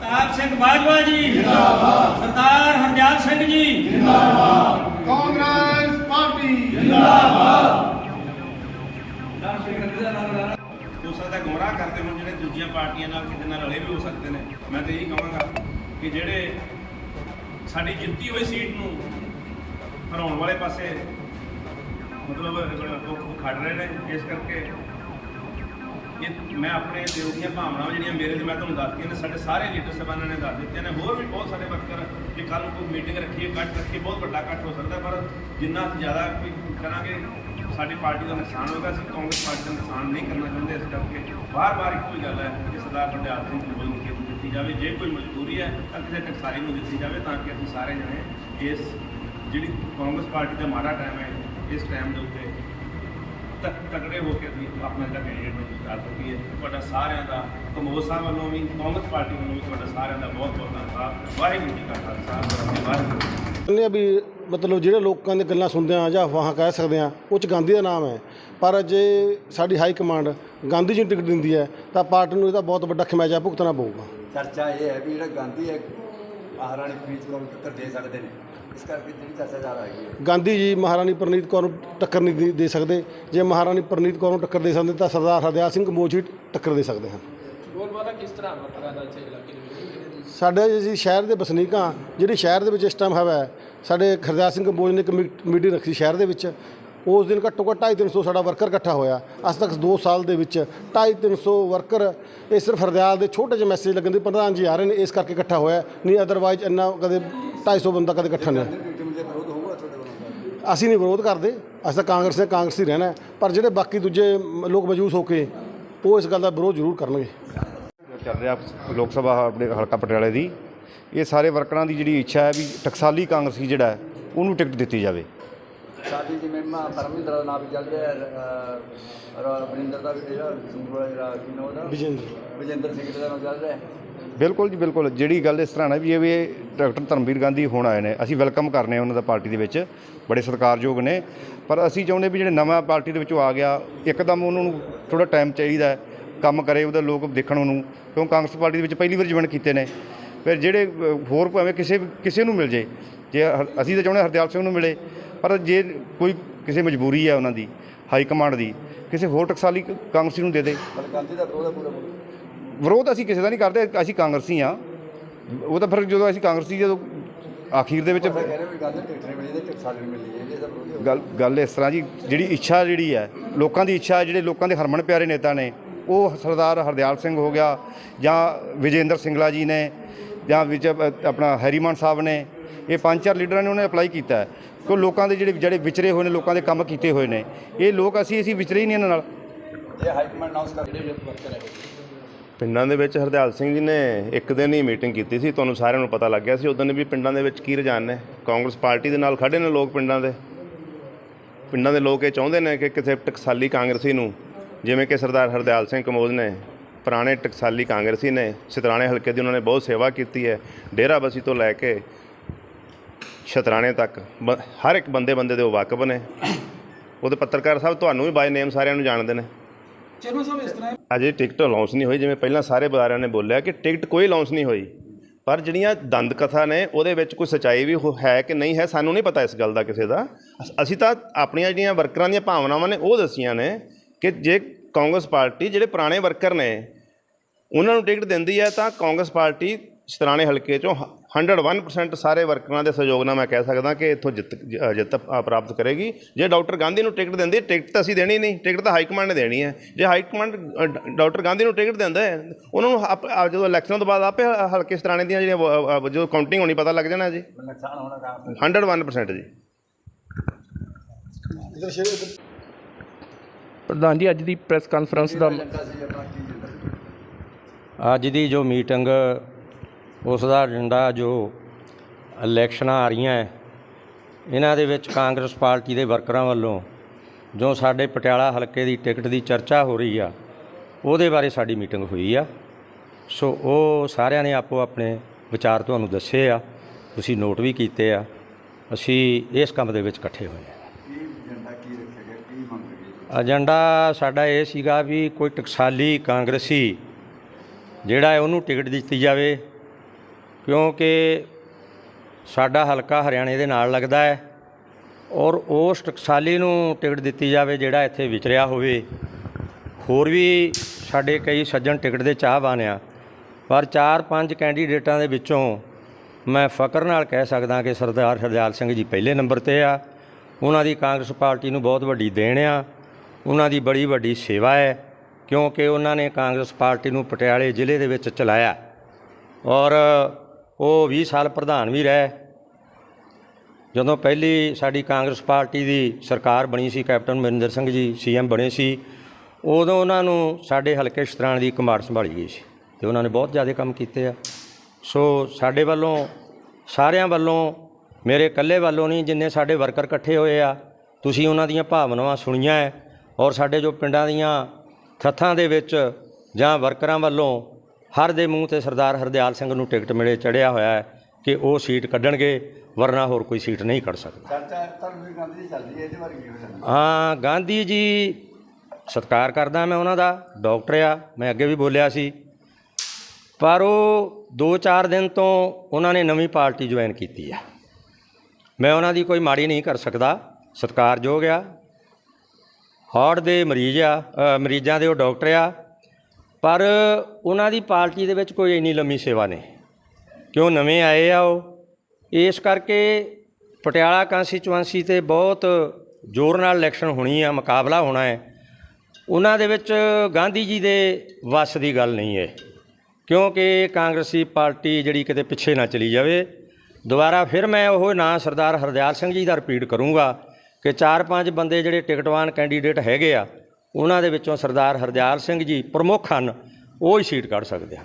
ਪ੍ਰਤਾਪ ਸਿੰਘ ਬਾਜਵਾ ਜੀ। ਜਿੰਦਾਬਾਦ। ਸਰਦਾਰ ਹਰਦਿਆਲ ਸਿੰਘ ਜੀ। ਕਾਂਗਰਸ ਪਾਰਟੀ। ਹੋ ਸਕਦਾ ਗੁੰਮਰਾਹ ਕਰਦੇ ਹੋਣ ਜਿਹੜੇ ਦੂਜੀਆਂ ਪਾਰਟੀਆਂ ਨਾਲ ਕਿਤੇ ਨਾਲ ਰਲੇ ਵੀ ਹੋ ਸਕਦੇ ਨੇ। ਮੈਂ ਤਾਂ ਇਹੀ ਕਹਾਂਗਾ ਕਿ ਜਿਹੜੇ ਸਾਡੀ ਜਿੱਤੀ ਹੋਈ ਸੀਟ ਨੂੰ ਹਰਾਉਣ ਵਾਲੇ ਪਾਸੇ ਮਤਲਬ ਉਹ ਖੜ ਰਹੇ ਨੇ। ਇਸ ਕਰਕੇ ਇਹ ਮੈਂ ਆਪਣੇ ਦਿਲ ਦੀਆਂ ਭਾਵਨਾਵਾਂ ਜਿਹੜੀਆਂ ਮੇਰੇ ਤੇ ਮੈਂ ਤੁਹਾਨੂੰ ਦੱਸਦੀਆਂ ਨੇ, ਸਾਡੇ ਸਾਰੇ ਲੀਡਰ ਸਾਹਿਬਾਨਾਂ ਨੇ ਦੱਸ ਦਿੱਤੀਆਂ ਨੇ। ਹੋਰ ਵੀ ਬਹੁਤ ਸਾਰੇ ਵਰਕਰ ਕਿ ਕੱਲ ਨੂੰ ਕੋਈ ਮੀਟਿੰਗ ਰੱਖੀਏ, ਇਕੱਠ ਰੱਖੀਏ, ਬਹੁਤ ਵੱਡਾ ਇਕੱਠ ਹੋ ਸਕਦਾ, ਪਰ ਜਿੰਨਾ ਜ਼ਿਆਦਾ ਕੋਈ ਕਰਾਂਗੇ, ਸਾਡੀ ਪਾਰਟੀ ਦਾ ਨੁਕਸਾਨ ਹੋਏਗਾ। ਅਸੀਂ ਕਾਂਗਰਸ ਪਾਰਟੀ ਦਾ ਨੁਕਸਾਨ ਨਹੀਂ ਕਰਨਾ ਚਾਹੁੰਦੇ ਇਸ ਕਰਕੇ ਬਾਰ-ਬਾਰ ਇੱਕੋ ਹੀ ਗੱਲ ਹੈ ਕਿ ਸਰਦਾਰ ਹਰਦਿਆਲ ਸਿੰਘ ਨੂੰ ਬੋਲ ਦਿੱਤੀ ਜਾਵੇ। ਜੇ ਕੋਈ ਮਜ਼ਦੂਰੀ ਹੈ ਤਾਂ ਕਿਸੇ ਟਕਸਾਲੀ ਨੂੰ ਦਿੱਤੀ ਜਾਵੇ ਤਾਂ ਕਿ ਅਸੀਂ ਸਾਰੇ ਜਣੇ ਇਸ ਜਿਹੜੀ ਕਾਂਗਰਸ ਪਾਰਟੀ ਦਾ ਮਾੜਾ ਟਾਈਮ ਹੈ, ਇਸ ਟਾਈਮ ਦੇ ਉੱਤੇ ਤਕੜੇ ਹੋ ਕੇ ਅਸੀਂ ਆਪਣਾ ਜਿਹੜਾ ਕੈਂਡੀਡੇਟ ਨੂੰ ਕਰ ਸਕੀਏ ਤੁਹਾਡਾ ਸਾਰਿਆਂ ਦਾ ਕਮੋਦ ਸਾਹਿਬ ਵੱਲੋਂ ਵੀ ਕਾਂਗਰਸ ਪਾਰਟੀ ਵੱਲੋਂ ਵੀ ਤੁਹਾਡਾ ਸਾਰਿਆਂ ਦਾ ਬਹੁਤ ਬਹੁਤ ਧੰਨਵਾਦ। ਵਾਹਿਗੁਰੂ ਜੀ ਕਾ ਖਾਲਸਾ ਵਾਹਿਗੁਰੂ। ਕਹਿੰਦੇ ਵੀ ਮਤਲਬ ਜਿਹੜੇ ਲੋਕਾਂ ਦੀਆਂ ਗੱਲਾਂ ਸੁਣਦੇ ਆ ਜਾਂ ਅਫਵਾਹਾਂ ਕਹਿ ਸਕਦੇ ਆ ਉਹ ਚ ਗਾਂਧੀ ਦਾ ਨਾਮ ਹੈ। ਪਰ ਜੇ ਸਾਡੀ ਹਾਈ ਕਮਾਂਡ ਗਾਂਧੀ ਜੀ ਨੂੰ ਟਿਕਟ ਦਿੰਦੀ ਹੈ ਤਾਂ ਪਾਰਟੀ ਨੂੰ ਇਹਦਾ ਬਹੁਤ ਵੱਡਾ ਖਮਿਆਜਾ ਭੁਗਤਣਾ ਪਊਗਾ। ਚਰਚਾ ਇਹ ਹੈ ਵੀ ਜਿਹੜਾ ਗਾਂਧੀ ਹੈ ਮਹਾਰਾਣੀ ਪ੍ਰੀਤ ਕੌਰ ਨੂੰ ਟੱਕਰ ਦੇ ਸਕਦੇ ਨੇ। ਇਸ ਕਰਕੇ ਜਿਹੜੀ ਚਰਚਾ ਜ਼ਿਆਦਾ ਹੈਗੀ ਹੈ। ਗਾਂਧੀ ਜੀ ਮਹਾਰਾਣੀ ਪ੍ਰਨੀਤ ਕੌਰ ਨੂੰ ਟੱਕਰ ਨਹੀਂ ਦੇ- ਦੇ ਸਕਦੇ। ਜੇ ਮਹਾਰਾਣੀ ਪ੍ਰਨੀਤ ਕੌਰ ਨੂੰ ਟੱਕਰ ਦੇ ਸਕਦੇ ਤਾਂ ਸਰਦਾਰ ਹਰਦਿਆਲ ਸਿੰਘ ਹੀ ਟੱਕਰ ਦੇ ਸਕਦੇ ਹਨ। ਬੋਲਬਾਲਾ ਕਿਸ ਤਰ੍ਹਾਂ ਵਰਤਦਾ ਦਾ ਇੱਥੇ ਇਲਾਕੇ ਦੇ ਵਿੱਚ? ਸਾਡੇ ਜੀ ਸ਼ਹਿਰ ਦੇ ਵਸਨੀਕ ਹਾਂ। ਜਿਹੜੀ ਸ਼ਹਿਰ ਦੇ ਵਿੱਚ ਇਸ ਟਾਈਮ ਹਵਾ ਹੈ ਸਾਡੇ ਹਰਦਿਆਲ ਸਿੰਘ ਕੰਬੋਜ ਨੇ ਇੱਕ ਮੀ- ਮੀਟਿੰਗ ਰੱਖੀ ਸ਼ਹਿਰ ਦੇ ਵਿੱਚ। ਉਸ ਦਿਨ ਘੱਟੋ ਘੱਟ 250 ਸਾਡਾ ਵਰਕਰ ਇਕੱਠਾ ਹੋਇਆ। ਅੱਜ ਤੱਕ 2 ਸਾਲ ਦੇ ਵਿੱਚ 250 ਵਰਕਰ ਇਹ ਸਿਰਫ ਹਰਦਿਆਲ ਦੇ ਛੋਟੇ ਜਿਹੇ ਮੈਸੇਜ ਲੱਗਣ ਦੇ ਪ੍ਰਧਾਨ ਜੀ ਆ ਰਹੇ ਨੇ ਇਸ ਕਰਕੇ ਇਕੱਠਾ ਹੋਇਆ। ਨਹੀਂ ਅਦਰਵਾਈਜ਼ ਇੰਨਾ ਕਦੇ 250 ਬੰਦਾ ਕਦੇ ਇਕੱਠਾ ਨਹੀਂ ਅਸੀਂ ਨਹੀਂ ਵਿਰੋਧ ਕਰਦੇ। ਅਸੀਂ ਤਾਂ ਕਾਂਗਰਸ ਨੇ ਕਾਂਗਰਸ ਹੀ ਰਹਿਣਾ ਪਰ ਜਿਹੜੇ ਬਾਕੀ ਦੂਜੇ ਲੋਕ ਮੌਜੂਦ ਹੋ ਕੇ ਉਹ ਇਸ ਗੱਲ ਦਾ ਵਿਰੋਧ ਜ਼ਰੂਰ ਕਰਨਗੇ। ਚੱਲ ਰਿਹਾ ਲੋਕ ਸਭਾ ਆਪਣੇ ਹਲਕਾ ਪਟਿਆਲੇ ਦੀ। ਇਹ ਸਾਰੇ ਵਰਕਰਾਂ ਦੀ ਜਿਹੜੀ ਇੱਛਾ ਹੈ ਵੀ ਟਕਸਾਲੀ ਕਾਂਗਰਸੀ ਜਿਹੜਾ ਹੈ, ਉਹਨੂੰ ਟਿਕਟ ਦਿੱਤੀ ਜਾਵੇ। ਸਾਡੀ ਜਿਵੇਂ ਮਾ ਪਰਮਿੰਦਰ ਦਾ ਨਾਮ ਵੀ ਚੱਲ ਰਿਹਾ ਰਵਿੰਦਰ ਦਾ ਵੀ ਜਿਹੜਾ ਸਿੰਗੂਲਾ ਜਿਹੜਾ ਕੀ ਨਾਮ ਉਹਦਾ। ਵਿਜੇਂਦਰ। ਵਿਜੇਂਦਰ ਸਿੰਘ ਦਾ ਨਾਮ ਚੱਲ ਰਿਹਾ ਬਿਲਕੁਲ ਜੀ ਬਿਲਕੁਲ। ਜਿਹੜੀ ਗੱਲ ਇਸ ਤਰ੍ਹਾਂ ਹੈ ਵੀ ਇਹ ਵੀ ਡਾਕਟਰ ਧਰਮਵੀਰ ਗਾਂਧੀ ਹੁਣ ਆਏ ਨੇ ਅਸੀਂ ਵੈਲਕਮ ਕਰਨੇ ਆ ਉਹਨਾਂ ਦਾ ਪਾਰਟੀ ਦੇ ਵਿੱਚ ਬੜੇ ਸਤਿਕਾਰਯੋਗ ਨੇ। ਪਰ ਅਸੀਂ ਚਾਹੁੰਦੇ ਵੀ ਜਿਹੜੇ ਨਵਾਂ ਪਾਰਟੀ ਦੇ ਵਿੱਚੋਂ ਆ ਗਿਆ ਇੱਕਦਮ ਉਹਨਾਂ ਨੂੰ ਥੋੜਾ ਟਾਈਮ ਚਾਹੀਦਾ ਹੈ, ਕੰਮ ਕਰੇ ਉਹਦੇ ਲੋਕ ਦੇਖਣ ਉਹਨੂੰ ਕਿਉਂ ਕਾਂਗਰਸ ਪਾਰਟੀ ਦੇ ਵਿੱਚ ਪਹਿਲੀ ਵਾਰ ਜੁਆਇਨ ਕੀਤੇ ਨੇ। ਫਿਰ ਜਿਹੜੇ ਹੋਰ ਭਾਵੇਂ ਕਿਸੇ ਕਿਸੇ ਨੂੰ ਮਿਲ ਜੇ ਜੇ ਹਰ- ਅਸੀਂ ਤਾਂ ਚਾਹੁੰਦੇ ਹਰਦਿਆਲ ਸਿੰਘ ਨੂੰ ਮਿਲੇ ਪਰ ਜੇ ਕੋਈ ਕਿਸੇ ਮਜਬੂਰੀ ਹੈ ਉਹਨਾਂ ਦੀ ਹਾਈ ਕਮਾਂਡ ਦੀ ਕਿਸੇ ਹੋਰ ਟਕਸਾਲੀ ਕਾਂਗਰਸੀ ਨੂੰ ਦੇ ਦੇ। ਪਰ ਗਾਂਧੀ ਦਾ ਵਿਰੋਧ ਹੈ ਪੂਰਾ ਵਿਰੋਧ ਅਸੀਂ ਕਿਸੇ ਦਾ ਨਹੀਂ ਕਰਦੇ ਅਸੀਂ ਕਾਂਗਰਸੀ ਆ ਉਹ ਤਾਂ ਫਿਰ ਜਦੋਂ ਅਸੀਂ ਕਾਂਗਰਸੀ ਜਦੋਂ ਆਖੀਰ ਦੇ ਵਿੱਚ ਵੀ ਗਾਂਧੀ ਮਿਲੀ ਤੇ ਇਹਦੇ ਵਿਰੋਧ ਹੈ ਗੱਲ ਗੱਲ ਇਸ ਤਰ੍ਹਾਂ ਜੀ ਜਿਹੜੀ ਇੱਛਾ ਜਿਹੜੀ ਹੈ ਲੋਕਾਂ ਦੀ ਇੱਛਾ ਹੈ, ਜਿਹੜੇ ਲੋਕਾਂ ਦੇ ਹਰਮਨ ਪਿਆਰੇ ਨੇਤਾ ਨੇ ਉਹ ਸਰਦਾਰ ਹਰਦਿਆਲ ਸਿੰਘ ਹੋ ਗਿਆ ਜਾਂ ਵਿਜੇਂਦਰ ਸਿੰਗਲਾ ਜੀ ਨੇ ਜਾਂ ਵਿੱਚ ਆਪਣਾ ਹੈਰੀਮਾਨ ਸਾਹਿਬ ਨੇ ਇਹ ਪੰਜ ਚਾਰ ਲੀਡਰਾਂ ਨੇ ਉਹਨੇ ਅਪਲਾਈ ਕੀਤਾ ਹੈ। ਕਿ ਲੋਕਾਂ ਦੇ ਜਿਹੜੇ ਜਿਹੜੇ ਵਿਚਰੇ ਹੋਏ ਨੇ ਲੋਕਾਂ ਦੇ ਕੰਮ ਕੀਤੇ ਹੋਏ ਨੇ। ਇਹ ਲੋਕ ਅਸੀਂ ਅਸੀਂ ਵਿਚਰੇ ਹੀ ਨਹੀਂ ਇਹਨਾਂ ਨਾਲ। ਇਹ ਹਾਈ ਕਮਾਂਡ ਅਨਾਉਂਸ ਕਰ ਜਿਹੜੇ ਵਰਕਰ ਹੈ। ਪਿੰਡਾਂ ਦੇ ਵਿੱਚ ਹਰਦਿਆਲ ਸਿੰਘ ਜੀ ਨੇ ਇੱਕ ਦਿਨ ਹੀ ਮੀਟਿੰਗ ਕੀਤੀ ਸੀ। ਤੁਹਾਨੂੰ ਸਾਰਿਆਂ ਨੂੰ ਪਤਾ ਲੱਗ ਗਿਆ ਸੀ। ਉਦੋਂ ਵੀ ਪਿੰਡਾਂ ਦੇ ਵਿੱਚ ਕੀ ਰੁਝਾਨ ਨੇ? ਕਾਂਗਰਸ ਪਾਰਟੀ ਦੇ ਨਾਲ ਖੜੇ ਨੇ ਲੋਕ ਪਿੰਡਾਂ ਦੇ। ਪਿੰਡਾਂ ਦੇ ਲੋਕ ਇਹ ਚਾਹੁੰਦੇ ਨੇ ਕਿ ਕਿਸੇ ਟਕਸਾਲੀ ਕਾਂਗਰਸੀ ਨੂੰ ਜਿਵੇਂ ਕਿ ਸਰਦਾਰ ਹਰਦਿਆਲ ਸਿੰਘ ਕਮੋਜ ਨੇ ਪੁਰਾਣੇ ਟਕਸਾਲੀ ਕਾਂਗਰਸੀ ਨੇ ਸਿਤਰਾਣੇ ਹਲਕੇ ਦੀ ਉਹਨਾਂ ਨੇ ਬਹੁਤ ਸੇਵਾ ਕੀਤੀ ਹੈ। ਡੇਰਾਬੱਸੀ ਤੋਂ ਲੈ ਕੇ ਸ਼ਤਰਾਣੇ ਤੱਕ। ਹਰ ਇੱਕ ਬੰਦੇ ਬੰਦੇ ਦੇ ਉਹ ਵਾਕਬ ਨੇ। ਉਹਦੇ ਪੱਤਰਕਾਰ ਸਾਹਿਬ ਤੁਹਾਨੂੰ ਵੀ ਬਾਈ ਨੇਮ ਸਾਰਿਆਂ ਨੂੰ ਜਾਣਦੇ ਨੇ। ਚੇਅਰਮੈਨ ਸਾਹਿਬ ਇਸ ਤਰ੍ਹਾਂ ਅਜੇ ਟਿਕਟ ਲਾਂਚ ਨਹੀਂ ਹੋਈ ਜਿਵੇਂ ਪਹਿਲਾਂ ਸਾਰੇ ਬੁਲਾਰਿਆਂ ਨੇ ਬੋਲਿਆ ਕਿ ਟਿਕਟ ਕੋਈ ਲਾਂਚ ਨਹੀਂ ਹੋਈ। ਪਰ ਜਿਹੜੀਆਂ ਦੰਦ ਕਥਾ ਨੇ ਉਹਦੇ ਵਿੱਚ ਕੋਈ ਸਚਾਈ ਵੀ ਹੋ- ਹੈ ਕਿ ਨਹੀਂ ਹੈ ਸਾਨੂੰ ਨਹੀਂ ਪਤਾ ਇਸ ਗੱਲ ਦਾ ਕਿਸੇ ਦਾ। ਅਸ- ਤਾਂ ਆਪਣੀਆਂ ਜਿਹੜੀਆਂ ਵਰਕਰਾਂ ਦੀਆਂ ਭਾਵਨਾਵਾਂ ਨੇ ਉਹ ਦੱਸੀਆਂ ਨੇ ਕਿ ਜੇ ਕਾਂਗਰਸ ਪਾਰਟੀ ਜਿਹੜੇ ਪੁਰਾਣੇ ਵਰਕਰ ਨੇ ਉਹਨਾਂ ਨੂੰ ਟਿਕਟ ਦਿੰਦੀ ਹੈ ਤਾਂ ਕਾਂਗਰਸ ਪਾਰਟੀ ਸਤਰਾਣੇ ਹਲਕੇ ਚੋਂ 101% ਸਾਰੇ ਵਰਕਰਾਂ ਦੇ ਸਹਿਯੋਗ ਨਾਲ ਮੈਂ ਕਹਿ ਸਕਦਾ ਕਿ ਇੱਥੋਂ ਜਿੱਤ ਜਿੱਤ ਪ੍ਰਾਪਤ ਕਰੇਗੀ। ਜੇ ਡਾਕਟਰ ਗਾਂਧੀ ਨੂੰ ਟਿਕਟ ਦਿੰਦੀ ਟਿਕਟ ਤਾਂ ਅਸੀਂ ਦੇਣੀ ਨਹੀਂ ਟਿਕਟ ਤਾਂ ਹਾਈ ਕਮਾਂਡ ਨੇ ਦੇਣੀ ਹੈ। ਜੇ ਹਾਈ ਕਮਾਂਡ ਡਾਕਟਰ ਗਾਂਧੀ ਨੂੰ ਟਿਕਟ ਦਿੰਦਾ ਹੈ ਉਹਨਾਂ ਨੂੰ ਜਦੋਂ ਇਲੈਕਸ਼ਨ ਤੋਂ ਬਾਅਦ ਆਪੇ ਹਲਕੇ ਸਤਰਾਣੇ ਦੀਆਂ ਜਿਹੜੀਆਂ ਜੋ ਕਾਊਂਟਿੰਗ ਹੋਣੀ ਪਤਾ ਲੱਗ ਜਾਣਾ ਜੀ। ਨੁਕਸਾਨ ਹੋਣਾ ਕੰਮ 101% ਜੀ। ਪ੍ਰਧਾਨ ਜੀ ਅੱਜ ਦੀ ਪ੍ਰੈਸ ਕਾਨਫਰੰਸ ਦਾ ਅੱਜ ਦੀ ਜੋ ਮੀਟਿੰਗ ਉਸ ਦਾ ਏਜੰਡਾ ਜੋ ਇਲੈਕਸ਼ਨਾਂ ਆ ਰਹੀਆਂ ਹੈ ਇਹਨਾਂ ਦੇ ਵਿੱਚ ਕਾਂਗਰਸ ਪਾਰਟੀ ਦੇ ਵਰਕਰਾਂ ਵੱਲੋਂ ਜੋ ਸਾਡੇ ਪਟਿਆਲਾ ਹਲਕੇ ਦੀ ਟਿਕਟ ਦੀ ਚਰਚਾ ਹੋ ਰਹੀ ਆ ਉਹਦੇ ਬਾਰੇ ਸਾਡੀ ਮੀਟਿੰਗ ਹੋਈ ਆ। ਸੋ ਉਹ ਸਾਰਿਆਂ ਨੇ ਆਪੋ ਆਪਣੇ ਵਿਚਾਰ ਤੁਹਾਨੂੰ ਦੱਸੇ ਆ ਤੁਸੀਂ ਨੋਟ ਵੀ ਕੀਤੇ ਆ ਅਸੀਂ ਇਸ ਕੰਮ ਦੇ ਵਿੱਚ ਇਕੱਠੇ ਹੋਏ ਆ। ਏਜੰਡਾ ਕੀ ਰੱਖਿਆ ਗਿਆ ਕੀ ਮੰਗ ਰਹੀ ਏਜੰਡਾ ਸਾਡਾ ਇਹ ਸੀਗਾ ਵੀ ਕੋਈ ਟਕਸਾਲੀ ਕਾਂਗਰਸੀ ਜਿਹੜਾ ਹੈ ਉਹਨੂੰ ਟਿਕਟ ਦਿੱਤੀ ਜਾਵੇ ਕਿਉਂਕਿ ਸਾਡਾ ਹਲਕਾ ਹਰਿਆਣੇ ਦੇ ਨਾਲ ਲੱਗਦਾ ਹੈ ਔਰ ਉਸ ਟਕਸਾਲੀ ਨੂੰ ਟਿਕਟ ਦਿੱਤੀ ਜਾਵੇ ਜਿਹੜਾ ਇੱਥੇ ਵਿਚਰਿਆ ਹੋਵੇ। ਹੋਰ ਵੀ ਸਾਡੇ ਕਈ ਸੱਜਣ ਟਿਕਟ ਦੇ ਚਾਹਵਾਨ ਆ। ਪਰ 4-5 ਕੈਂਡੀਡੇਟਾਂ ਦੇ ਵਿੱਚੋਂ ਮੈਂ ਫਕਰ ਨਾਲ ਕਹਿ ਸਕਦਾ ਕਿ ਸਰਦਾਰ ਹਰਦਿਆਲ ਸਿੰਘ ਜੀ ਪਹਿਲੇ ਨੰਬਰ ਤੇ ਆ। ਉਹਨਾਂ ਦੀ ਕਾਂਗਰਸ ਪਾਰਟੀ ਨੂੰ ਬਹੁਤ ਵੱਡੀ ਦੇਣ ਆ। ਉਹਨਾਂ ਦੀ ਬੜੀ ਵੱਡੀ ਸੇਵਾ ਹੈ, ਕਿਉਂਕਿ ਉਹਨਾਂ ਨੇ ਕਾਂਗਰਸ ਪਾਰਟੀ ਨੂੰ ਪਟਿਆਲੇ ਜ਼ਿਲ੍ਹੇ ਦੇ ਵਿੱਚ ਚਲਾਇਆ। ਔਰ ਉਹ 20 ਸਾਲ ਪ੍ਰਧਾਨ ਵੀ ਰਹੇ। ਜਦੋਂ ਪਹਿਲੀ ਸਾਡੀ ਕਾਂਗਰਸ ਪਾਰਟੀ ਦੀ ਸਰਕਾਰ ਬਣੀ ਸੀ, ਕੈਪਟਨ ਅਮਰਿੰਦਰ ਸਿੰਘ ਜੀ ਸੀਐਮ ਬਣੇ ਸੀ, ਉਦੋਂ ਉਹਨਾਂ ਨੂੰ ਸਾਡੇ ਹਲਕੇ ਸ਼ਤਰਾਣ ਦੀ ਕਮਾਂਡ ਸੰਭਾਲੀ ਗਈ ਸੀ ਤੇ ਉਹਨਾਂ ਨੇ ਬਹੁਤ ਜ਼ਿਆਦਾ ਕੰਮ ਕੀਤੇ ਆ। ਸੋ ਸਾਡੇ ਵੱਲੋਂ, ਸਾਰਿਆਂ ਵੱਲੋਂ, ਮੇਰੇ ਇਕੱਲੇ ਵੱਲੋਂ ਨਹੀਂ, ਜਿੰਨੇ ਸਾਡੇ ਵਰਕਰ ਇਕੱਠੇ ਹੋਏ ਆ, ਤੁਸੀਂ ਉਹਨਾਂ ਦੀਆਂ ਭਾਵਨਾਵਾਂ ਸੁਣੀਆਂ ਹੈ ਔਰ ਸਾਡੇ ਜੋ ਪਿੰਡਾਂ ਦੀਆਂ ਥੱਥਾਂ ਦੇ ਵਿੱਚ ਜਾਂ ਵਰਕਰਾਂ ਵੱਲੋਂ ਹਰ ਦੇ ਮੂੰਹ ਤੇ ਸਰਦਾਰ ਹਰਦਿਆਲ ਸਿੰਘ ਨੂੰ ਟਿਕਟ ਮਿਲੇ ਚੜਿਆ ਹੋਇਆ ਹੈ ਕਿ ਉਹ ਸੀਟ ਕੱਢਣਗੇ ਵਰਨਾ ਹੋਰ ਕੋਈ ਸੀਟ ਨਹੀਂ ਕੱਢ ਸਕਦਾ। ਚਰਚਾ ਧਰਮਵੀਰ ਗਾਂਧੀ ਦੀ ਚੱਲਦੀ ਹੈ ਇਹਦੇ ਬਾਰੇ ਕੀ ਹਾਂ? ਗਾਂਧੀ ਜੀ ਸਤਿਕਾਰ ਕਰਦਾ ਮੈਂ ਉਹਨਾਂ ਦਾ ਡਾਕਟਰ ਆ ਮੈਂ ਅੱਗੇ ਵੀ ਬੋਲਿਆ ਸੀ। ਪਰ ਉਹ 2-4 ਦਿਨ ਤੋਂ ਉਹਨਾਂ ਨੇ ਨਵੀਂ ਪਾਰਟੀ ਜੁਆਇਨ ਕੀਤੀ ਆ ਮੈਂ ਉਹਨਾਂ ਦੀ ਕੋਈ ਮਾੜੀ ਨਹੀਂ ਕਰ ਸਕਦਾ ਸਤਿਕਾਰਯੋਗ ਆ। ਹਾਰਟ ਦੇ ਮਰੀਜ਼ ਆ ਮਰੀਜ਼ਾਂ ਦੇ ਉਹ ਡਾਕਟਰ ਆ ਪਰ ਉਹਨਾਂ ਦੀ ਪਾਰਟੀ ਦੇ ਵਿੱਚ ਕੋਈ ਇੰਨੀ ਲੰਮੀ ਸੇਵਾ ਨਹੀਂ। ਕਿਉਂ ਨਵੇਂ ਆਏ ਆ ਉਹ? ਇਸ ਕਰਕੇ ਪਟਿਆਲਾ ਕਾਂਸਟੀਚੁਐਂਸੀ ਤੇ ਬਹੁਤ ਜ਼ੋਰ ਨਾਲ ਇਲੈਕਸ਼ਨ ਹੋਣੀ ਆ, ਮੁਕਾਬਲਾ ਹੋਣਾ ਹੈ। ਉਹਨਾਂ ਦੇ ਵਿੱਚ ਗਾਂਧੀ ਜੀ ਦੇ ਵੱਸ ਦੀ ਗੱਲ ਨਹੀਂ ਹੈ। ਕਿਉਂਕਿ ਕਾਂਗਰਸੀ ਪਾਰਟੀ ਜਿਹੜੀ ਕਿਤੇ ਪਿੱਛੇ ਨਾ ਚਲੀ ਜਾਵੇ। ਦੁਬਾਰਾ ਫਿਰ ਮੈਂ ਉਹ ਨਾਂ ਸਰਦਾਰ ਹਰਦਿਆਲ ਸਿੰਘ ਜੀ ਦਾ ਰਿਪੀਟ ਕਰੂੰਗਾ ਕਿ ਚਾਰ ਪੰਜ ਬੰਦੇ ਜਿਹੜੇ ਟਿਕਟਵਾਨ ਕੈਂਡੀਡੇਟ ਹੈਗੇ ਆ ਉਹਨਾਂ ਦੇ ਵਿੱਚੋਂ ਸਰਦਾਰ ਹਰਦਿਆਲ ਸਿੰਘ ਜੀ ਪ੍ਰਮੁੱਖ ਹਨ, ਉਹ ਹੀ ਸੀਟ ਕੱਢ ਸਕਦੇ ਆ